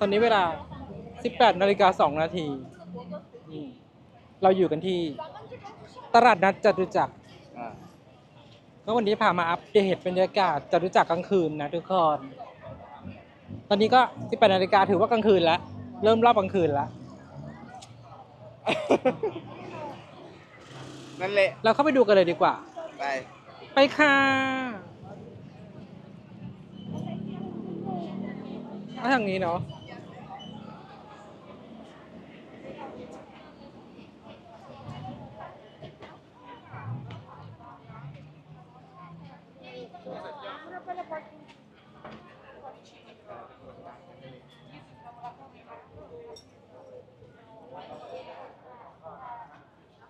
ตอนนี้เวลา 18นาฬิกา2นาทีอืมเราอยู่กันที่ตลาดนัดจตุจักรอ่าก็วันนี้พามาอัปเดตบรรยากาศจตุจักรกลางคืนนะทุกคน ตอนนี้ก็ 18นาฬิกาถือว่ากลางคืนแล้ว เริ่มรอบกลางคืนแล้ว นั่นแหละ เราเข้าไปดูกันเลยดีกว่า ไป ไปค่ะเอาทางนี้เนาะ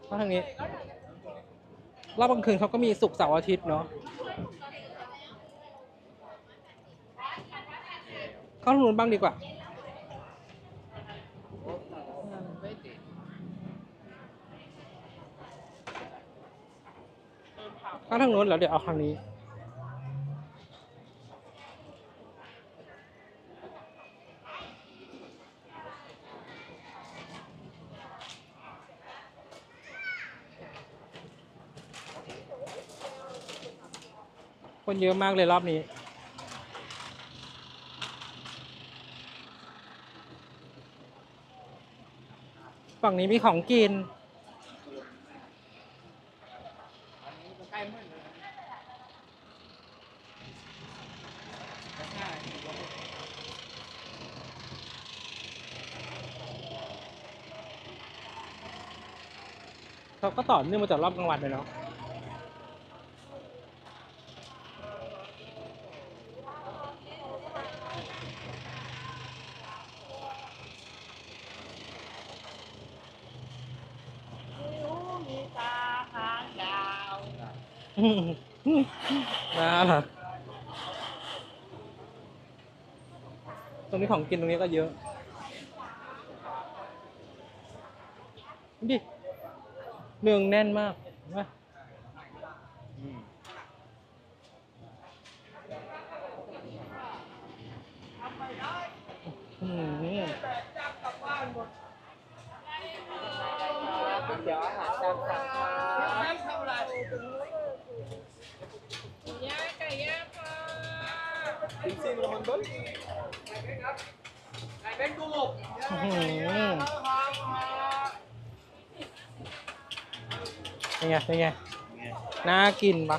เข้าทางนี้ รอบกลางคืนเขาก็มีสุกเสาร์อาทิตย์เนาะเข้าทางนู้นบ้างดีกว่าเข้าทางนู้นแล้วเดี๋ยวเอาทางนี้ คนเยอะมากเลยรอบนี้ ฝั่งนี้มีของกิน เขาก็ต่อเนื่องมาจากรอบกลางวันเลยเนาะ มีตาหางยาว น่ารักต รงนี้ของกินตรงนี้ก็เยอะดิเนืองแน่นมาก ซิมซิมละมันเบิ้ลอื้อหือเป็นไงเป็นไง น่ากินปะ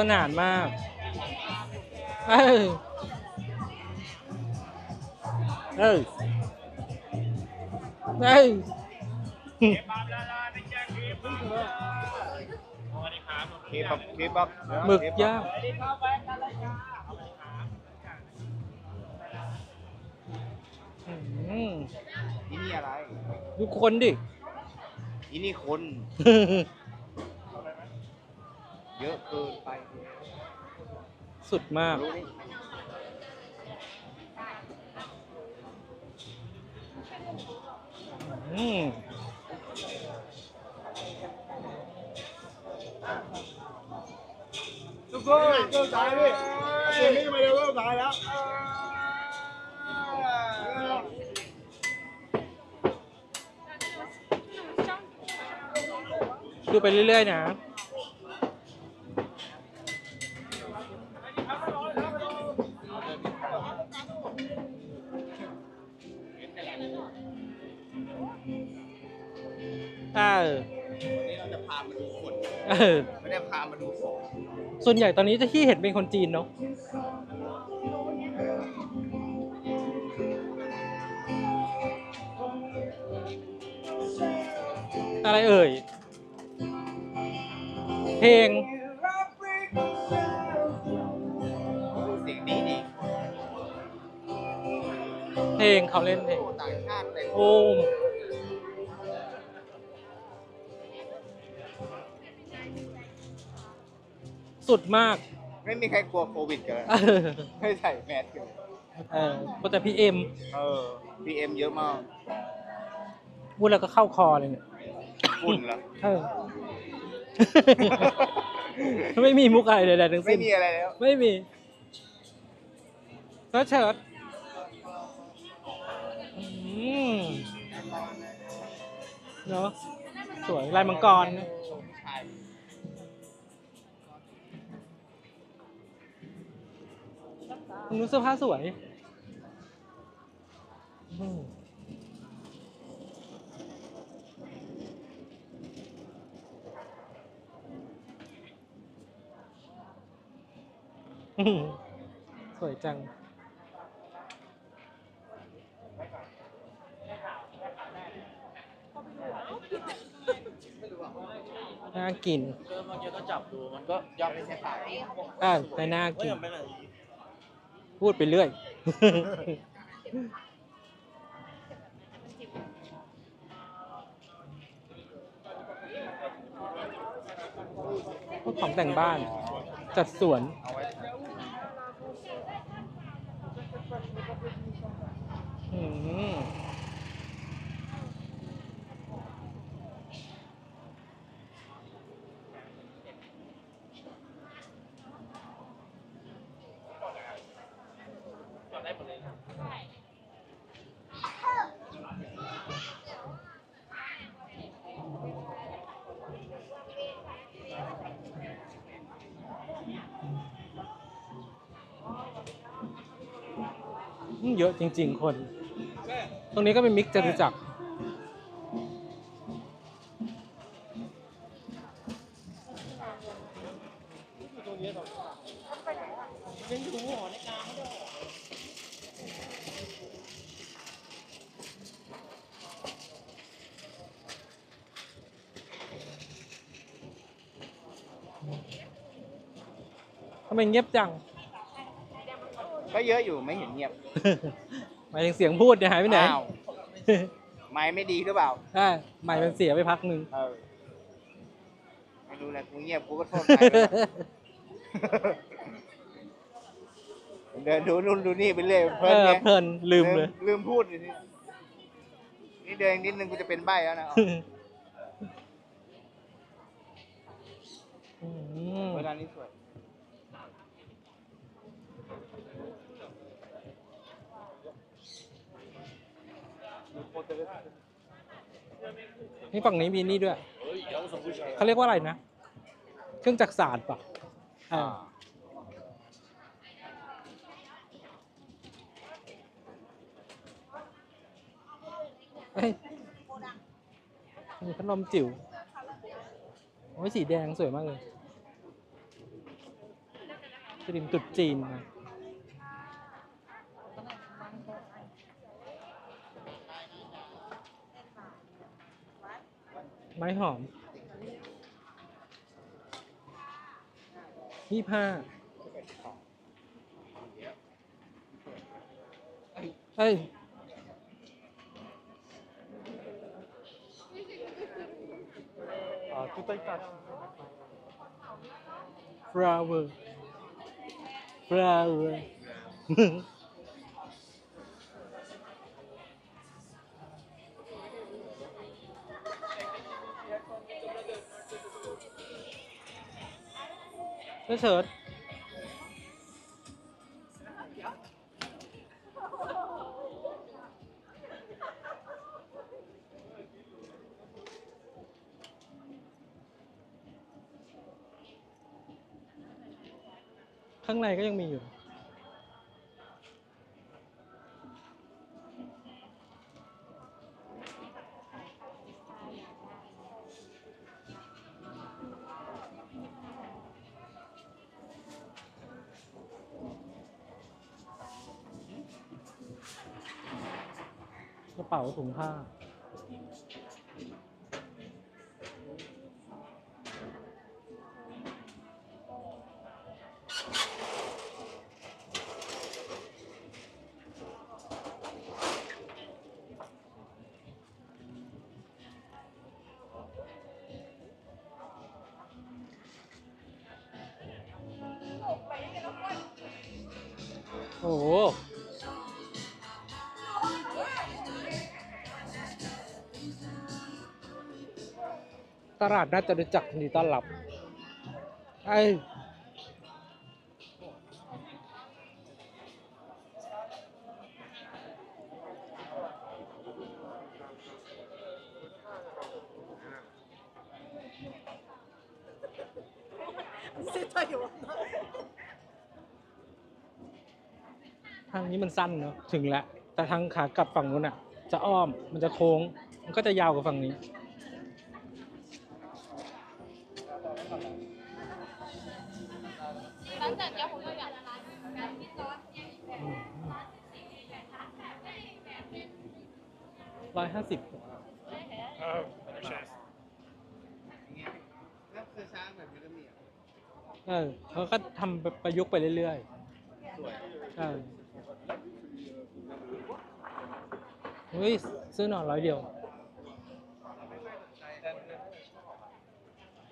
สนุกสนานมากเออเออเออเคบับเคบับหมึกย่างอืมอีนี่อะไรดูคนดิอีนี่คน เยอะเกินไป สุดมาก รู้ดิอืมทุกคนเริ่มตายพี่เดี๋ยวนี้ทำไมเราเริ่มตายแล้วดูไปเรื่อยๆนะ ออไม่ได้พามาดูของส่วนใหญ่ตอนนี้จะที่เห็นเป็นคนจีนเนาะ อะไรเอ่ย เพลง เสียงดีดีเพลงเขาเล่นเพลง โอ้ต่างชาติเต็มโอ้ สุดมาก ไม่มีใครกลัวโควิดกันเลยเออไม่ใส่แมสกันเลยเออก็แต่พีเอ็มเออ PM เยอะมากพูดแล้วก็เข้าคอเลยเนี่ยฝุ่นเหรอเออ ไม่มีมุกอะไรใดๆทั้งไม่สิ้นมีอะไรแล้ว ไม่มีแล้วเชิดอืมเนาะสวยลายมังกรนะ คุณรู้เสื้อผ้าสวยอืมอืมสวยจัง น่ากิน เจอเมื่อกี้ก็จับดู มันก็ย่อมไม่ใช่ขายอ่าแต่น่าก็กินยังไม่เลย พูดไปเรื่อย พวกของแต่งบ้าน จัดสวน เอาไว้ อืมอืม เยอะจริง ๆ คน ตรงนี้ก็เป็นมิกจตุจักรทำไมเงียบจัง ก็เยอะอยู่ไม่เห็นเงียบหมายถึงเสียงพูดเนี่ยหายไปไหนอ้าวไม้ไม่ดีหรือเปล่าอ่าหมายมันเสียไปพักหนึ่งเออไม่รู้นะกูเงียบกูก็โทษใครไม่ได้เดินดูนู่นดูนี่ไปเรื่อยเพเอลินอไงเพลินลืมเลย ลืมพูดเลยนี่นี่เดินอีกนิดนึงกูจะเป็นใบ้แล้วนะอืมเวลานี้สวย นี่ฝั่งนี้มีนี่ด้วย เขาเรียกว่าอะไรนะ เครื่องจักรศาสตร์ปะอ่าเอ้ยมีพัดลมจิ๋ว โอ้ยสีแดงสวยมากเลยกริมตรุดจีนนะ ไม้หอมยี่ห้าเอ้ยあ、tutaj tak. flower flower เชิดเฉิดข้างในก็ยังมีอยู่ ถุงผ้า โอ้ ตลาดน่าจะรู้จักยินดีต้อนรับไอ้ทางนี้มันสั้นเนอะถึงแล้ว แต่ทางขากลับฝั่งนู้นอะ จะอ้อมมันจะโค้ง มันก็จะยาวกว่าฝั่งนี้ ร้อยห้าสิบแล้วคือช้างแบบนี้ก็มีอะเออเขาก็ทำแบบประยุกต์ไปเรื่อยสวยๆเออเฮ้ยซื้อหน่อยร้อยเดียว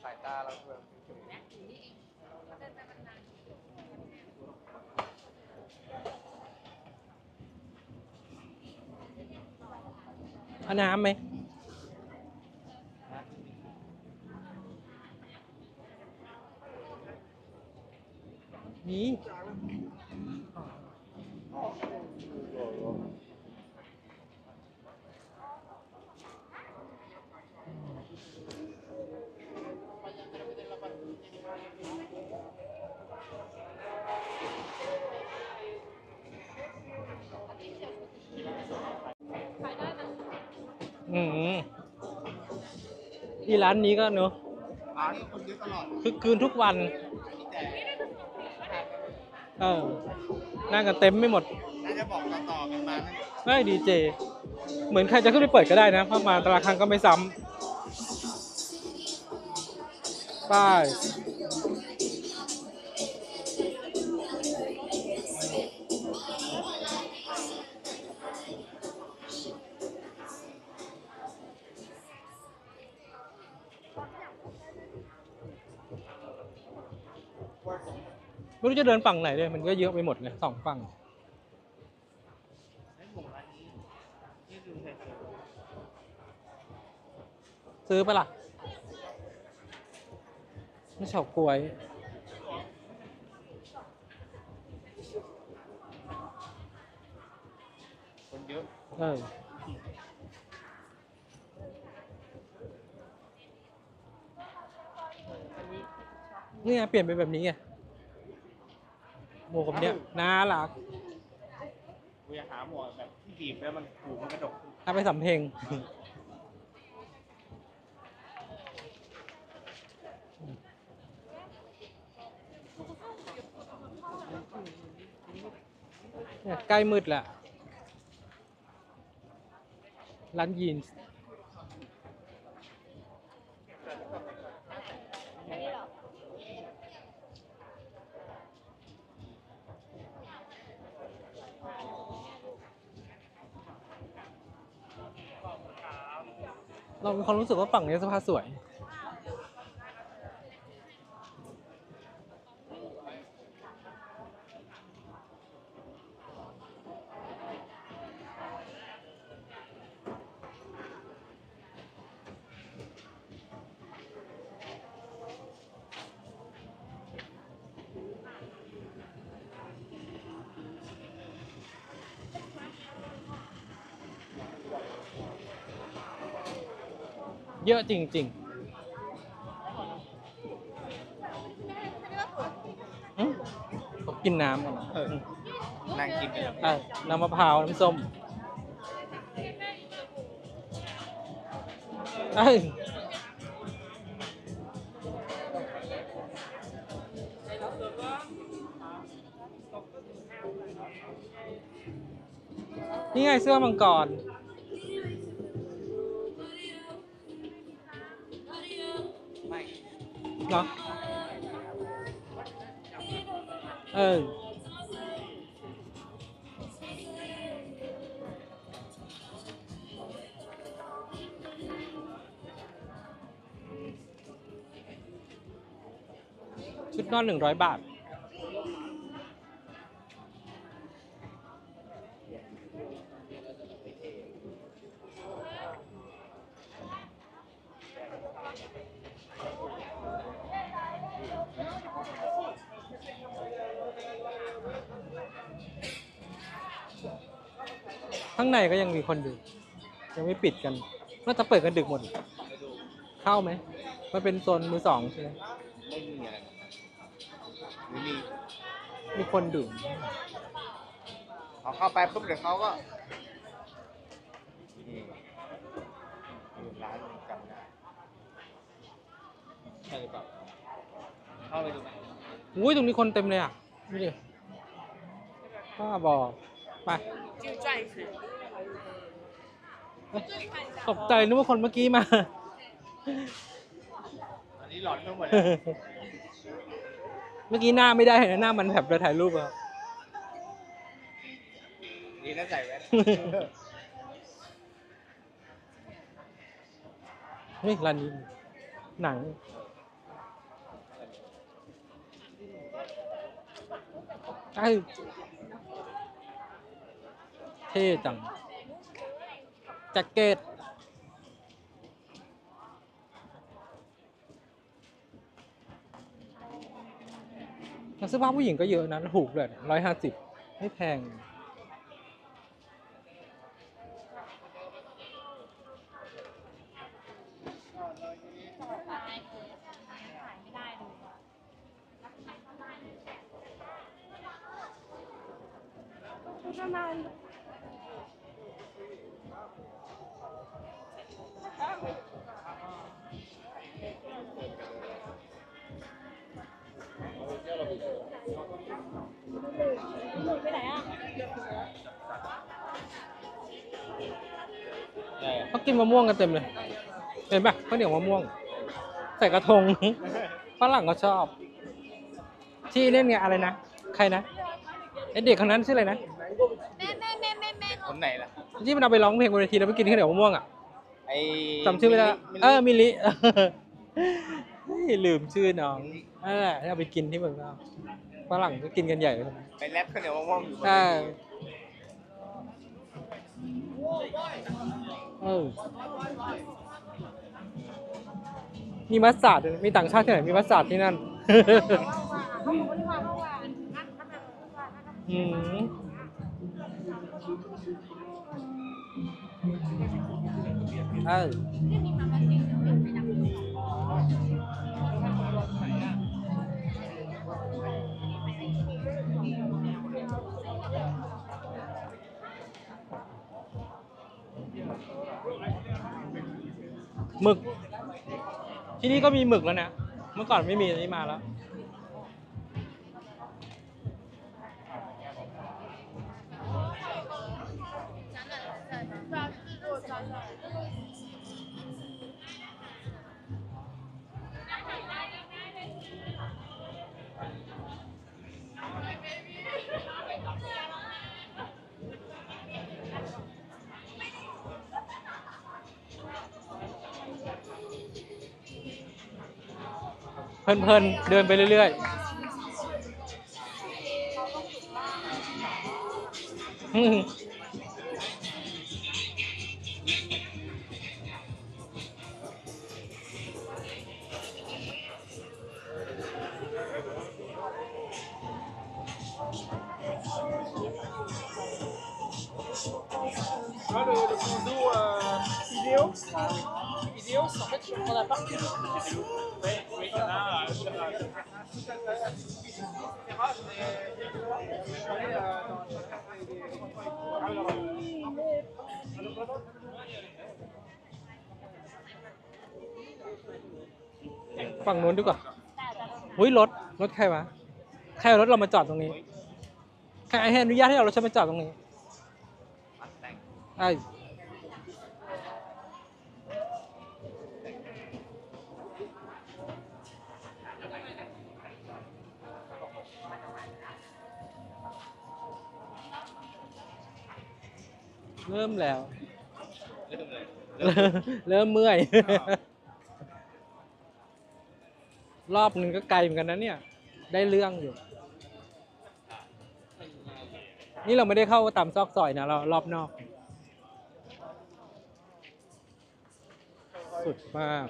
สายตาเราแบบ เอาน้ำไหมมี อืมที่ร้านนี้ก็เนอะร้านนี้คนเยอะตลอดคือคืนทุกวันแต่เออ นั่งกันเต็มไม่หมด น่าจะบอกต่อๆกันมานั่นไม่ดีเจ เหมือนใครจะขึ้นไปเปิดก็ได้นะเพราะมาแต่ละครั้งก็ไม่ซ้ำไป้าย จะเดินฝั่งไหนเลยมันก็เยอะไปหมดไงสองฝั่งไอ้หมูร้านนี้นี่ดูเฉยซื้อปะล่ะไม่เฉาก๊วยๆคนเยอะเออนี่ไงเปลี่ยนเป็นแบบนี้ไง หมวกแบบเนี้ยน่ารักกูอยากหาหมวกแบบที่บีบแล้วมันหูมันกระดกถ้าไปสำเพ็งเนี่ยใกล้มืดแล้วร้านยีนส์ เรามีความรู้สึกว่าฝั่งนี้เสอผ้าสวย เยอะจริงๆอืมผมกินน้ำก่อนนะเออ นั่งกินกันเออน้ำมะพร้าว น้ำส้มเอ้ยนี่ไงเสื้อมังกร เนาะเออชุดนอนหนึ่งร้อยบาทางในก็ยังมีคนดูยังไม่ปิดกันน่าจะเปิดกันดึกหมด เข้าไหมมันเป็นโซนมือสองใช่ไหม ไม่มีอะไรไม่มี มีคนดื่ม เขาเข้าไปปุ๊บเดี๋ยวเขาก็นี่อยู่ร้านจำได้ใช่หรือเปล่าเข้าไปดูไหม อุ้ยตรงนี้คนเต็มเลยอ่ะดูดิป้าบอกไป 就转一圈。 เอ้ยตกใจนึกว่าคนเมื่อกี้มา อันนี้หลอนทั้งหมดเลยเมื่อกี้หน้าไม่ได้นะหน้ามันแบบเราถ่ายรูปอะนี่น่าใส่แว่นเฮ้ยร้านนี้หนัง ไอ้ เท่จัง แจ็คเก็ตเสื้อผ้าผู้หญิงก็เยอะนะถูกเลยร้อยห้าสิบไม่แพง มะม่วงกันเต็มเลย เห็นปะข้าวเหนียวมะม่วง ใส่กระทงฝรั่งก็ชอบ ที่เล่นไงอะไรนะ ใครนะไอเด็กคนนั้นชื่ออะไรนะ แม่แม่แม่แม่แม่คนไหนล่ะ ที่มันเอาไปร้องเพลงบนเวทีแล้วไปกินข้าวเหนียวมะม่วงอะไอ้จำชื่อไม่ได้มิลลิเออมิลลิเฮ้ยลืมชื่อน้องนั่นแหละที่เอาไปกินที่เมืองนอกฝรั่งก็กินกันใหญ่เลยไปแรปข้าวเหนียวมะม่วงอยู่บนใช่ เวทีเออมีมัสตาร์ดด้วยนะมีต่างชาติที่ไหนมีมัสตาร์ดที่นั่น อืมเออ หมึก ที่นี่ก็มีหมึกแล้วนะ เมื่อก่อนไม่มีอันนี้มาแล้ว เพลินๆ เดินไปเรื่อยๆอืม ฝั่งนู้นดีกว่าหุ้ยรถ รถใครวะ ใครเอารถเรามาจอดตรงนี้ ใครให้อนุญาตให้เอารถฉันมาจอดตรงนี้ไอ้ เริ่มแล้ว เริ่มเลยเริ่มเมื่อย รอบหนึ่งก็ไกลเหมือนกันนะเนี่ย ได้เรื่องอยู่ นี่เราไม่ได้เข้าตามซอกซอยนะเรารอบนอก สุดมาก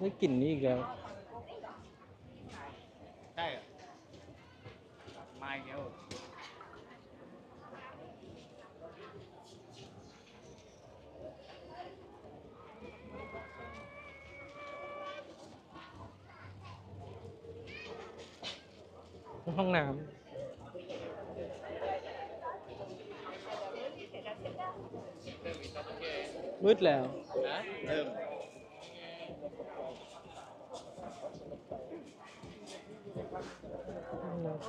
ได้กลิ่นนี่อีกแล้วใช่เหรอมาอีกแล้วห้องน้ำมืดแล้ว น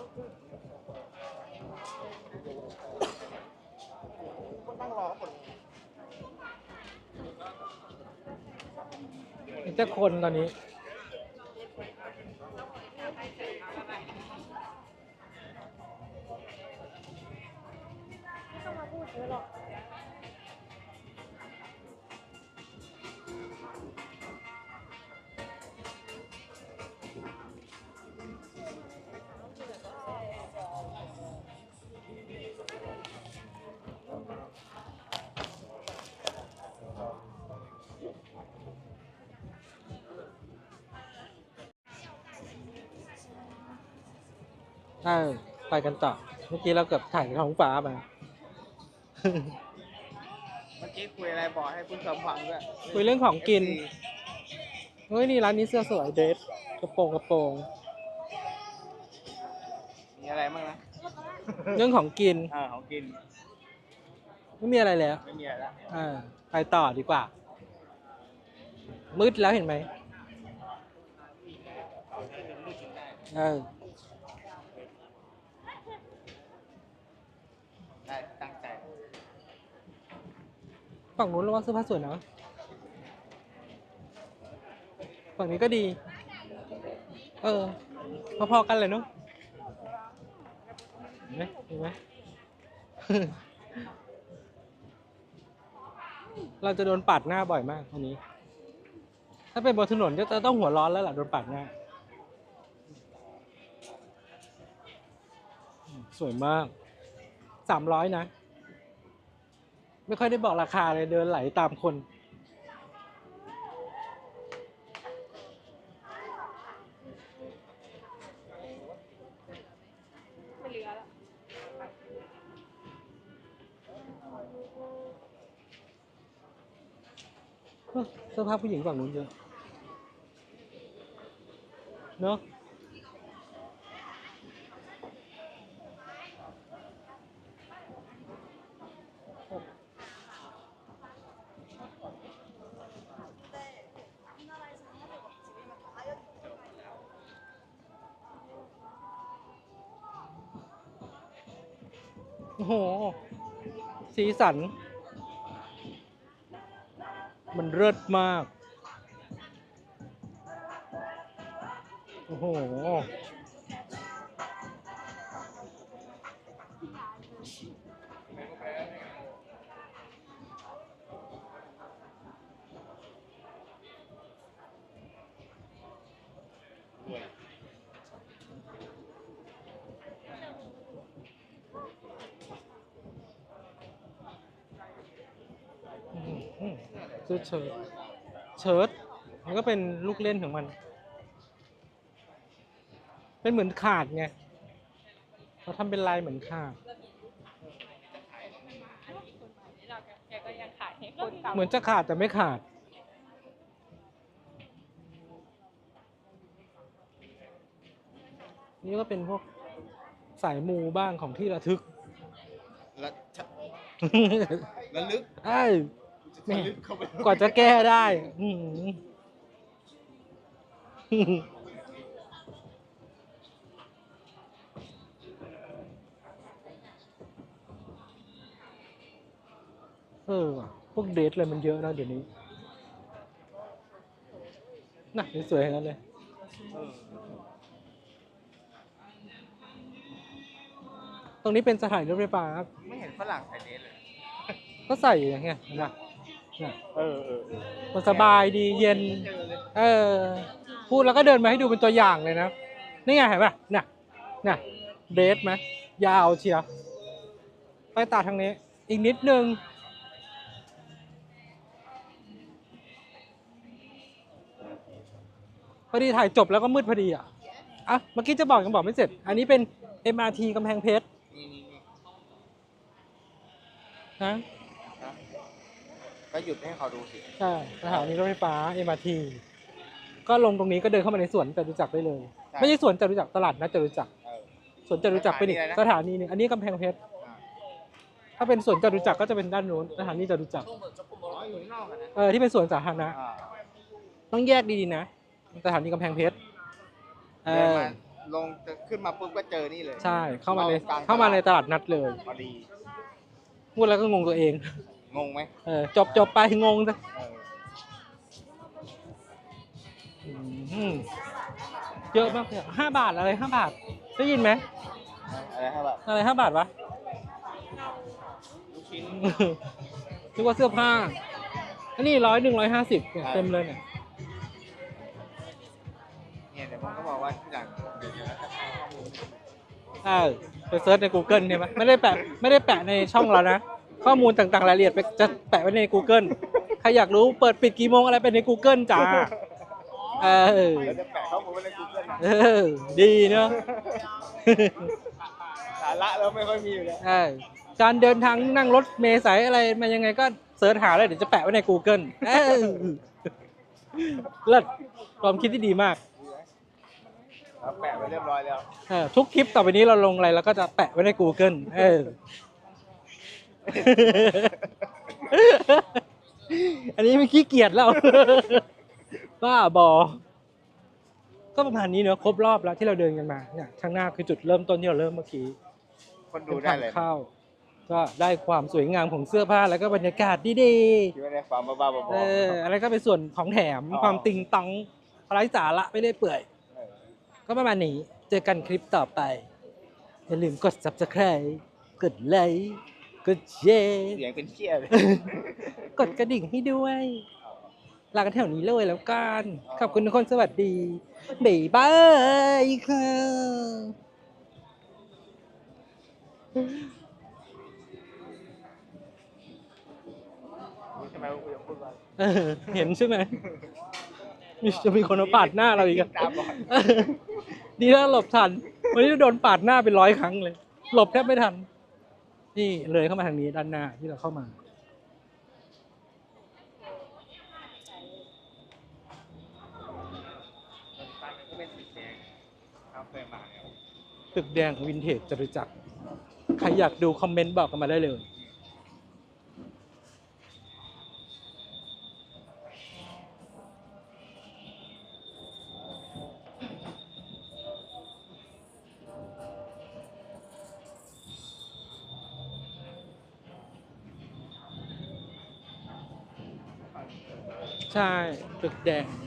นั่งรอคนมีแต่คนตอนนี้ไม่ต้องมาพูดเยอะหรอก ใช่ไปกันต่อ เมื่อกี้เราเกือบถ่ายท้องฟ้าไปเมื่อกี้คุยอะไรบอกให้ผู้ชมฟังด้วยคุยเรื่องของกิน FC เฮ้ย นี่ร้านนี้เสื้อสวยเดรสกระโปรงกระโปรง มีอะไรบ้างนะเรื่องของกินเออของกินไม่มีอะไรแล้วไม่มีอะไรแล้วอ่าไปต่อดีกว่า มืดแล้วเห็นไหมเออ ได้ตั้งใจ ฝั่งนู้นระวังเสื้อผ้าสวยนะ ฝั่งนี้ก็ดี เออ พอๆกันเลยเนาะเห็นไหมเห็นไหมเราจะโดนปาดหน้าบ่อยมากอันนี้ ถ้าเป็นบนถนนก็จะต้องหัวร้อนแล้วล่ะโดนปาดหน้า สวยมากสามร้อยนะ ไม่ค่อยได้บอกราคาเลยเดินไหลตามคน ไม่เหลือแล้วเฮ้ยเสื้อผ้าผู้หญิงฝั่งนู้นเยอะ เนอะ โอ้โห สีสัน มันเลิศมาก โอ้โห เชิ้ตเชิ้ตมันก็เป็นลูกเล่นของมัน เป็นเหมือนขาดไงเขาทำเป็นลายเหมือนขาด แกก็ยังขายให้คนเก่าเหมือนจะขาดแต่ไม่ขาด นี่ก็เป็นพวกสายมูบ้างของที่ระทึกแล้วแล้วลึก เอ้ย จะทะลึกเข้าไปกว่าจะแก้ได้ อื้อหือเออว่ะพวกเดทอะไรมันเยอะนะเดี๋ยวนี้ น่ะสวยๆอย่างนั้นเลยตรงนี้เป็นสถานีรถไฟฟ้าครับ ไม่เห็นฝรั่งใส่เดรสเลย ก็ใส่อย่างเงี้ยเห็นปะน่ะเออเออเออมันสบายดีเย็น เออ พูดแล้วก็เดินมาให้ดูเป็นตัวอย่างเลยนะ นี่ไงเห็นป่ะน่ะน่ะเดทไหมยาวเชียวไปตัดทางนี้ อีกนิดนึง พอดีถ่ายจบแล้วก็มืดพอดีอะ อะ เมื่อกี้จะบอกยังบอกไม่เสร็จ อันนี้เป็น MRT กำแพงเพชรนี่นี่นี่นะ ก็หยุดให้เขาดูสิ ใช่สถานีรถไฟฟ้า MRT ก็ลงตรงนี้ก็เดินเข้ามาในสวนจตุจักรได้เลยไม่ใช่สวนจตุจักรตลาดนัดจตุจักรเออ สวนจตุจักรเป็นอีกสถานีหนึ่งอันนี้กำแพงเพชรอ่าถ้าเป็นสวนจตุจักรก็จะเป็นด้านนู้นสถานีจตุจักรอ๋ออยู่ข้างนอกอะนะเออที่เป็นสวนสาธารณะอ่าต้องแยกดีๆนะสถานีกำแพงเพชรเอเดินอมาลงจะขึ้นมาปุ๊บก็เจอนี่เลยใช่เข้ามาในกลงตลดเข้ามาในตลาดนัดเลย พอดีพูดแล้วก็งงตัวเอง งงไหมเออจบจบไปงงซะเอออืมเยอะมากเลยห้าบาทอะไรห้าบาท ได้ยินไหมอะไรครับแบบอะไรห้าบาทวะลูกชิ้นนึกว่าเสื้อผ้าอันนี้ร้อยหนึ่งร้อยห้าสิบเนี่ยเต็มเลยเนี่ยเนี่ยเดี๋ยวผมก็บอกว่าที่หลังเดี๋ยวจะให้ข้อมูลใช่ไปเซิร์ชใน Google ใช่ไหมไม่ได้แปะไม่ได้แปะในช่องเรานะ ข้อมูลต่างๆรายละเอียดไปจะแปะไว้ใน Google ใครอยากรู้เปิดปิดกี่โมงอะไรไปใน Google จ้าเออเดี๋ยวจะแปะข้อมูลไว้ใน Google นะเออดีเนาะสาระแล้วไม่ค่อยมีอยู่แล้วใช่การเดินทางนั่งรถเมล์สายอะไรมายังไงก็เสิร์ชหาเลยเดี๋ยวจะแปะไว้ใน Google เออเลิศความคิดที่ดีมากเราแปะไว้เรียบร้อยแล้ว เออทุกคลิปต่อไปนี้เราลงอะไรเราก็จะแปะไว้ใน Google เออ อันนี้ไม่ขี้เกียจแล้ว บ้าบอ ก็ประมาณนี้เนอะครบรอบแล้วที่เราเดินกันมาเนี่ยข้างหน้าคือจุดเริ่มต้นที่เราเริ่มเมื่อกี้คนดูได้เลยป็นทางเข้า ก็ได้ความสวยงามของเสื้อผ้าแล้วก็บรรยากาศดีคิดว่าได้ความบ้าๆบอๆเอออะไรก็เป็นส่วนของแถมอ๋อ ความติงตองไร้สาระไม่ได้เปื่อยๆเออก็ประมาณนี้ เจอกันคลิปต่อไป อย่าลืมกด subscribe กดไลค์ กดแชร์เสียงเป็นเชี่ยเลยกดกระดิ่งให้ด้วยลากันแถวนี้เลยแล้วกัน ขอบคุณทุกคนสวัสดีบ๊ายบายค่ะรู้ใช่ไหมว่ากูจะพูดว่าเออเห็นใช่ไหมมีจะมีคนมาปาดหน้าเราอีกอะตาบอดเออดีแล้วหลบทัน วันนี้เราโดนปาดหน้าเป็นร้อยครั้งเลย หลบแทบไม่ทัน นี่เลยเข้ามาทางนี้ด้านหน้าที่เราเข้ามา ตึกแดงวินเทจจตุจักร ใครอยากดูคอมเมนต์บอกกันมาได้เลย ใช่ ตึก แดง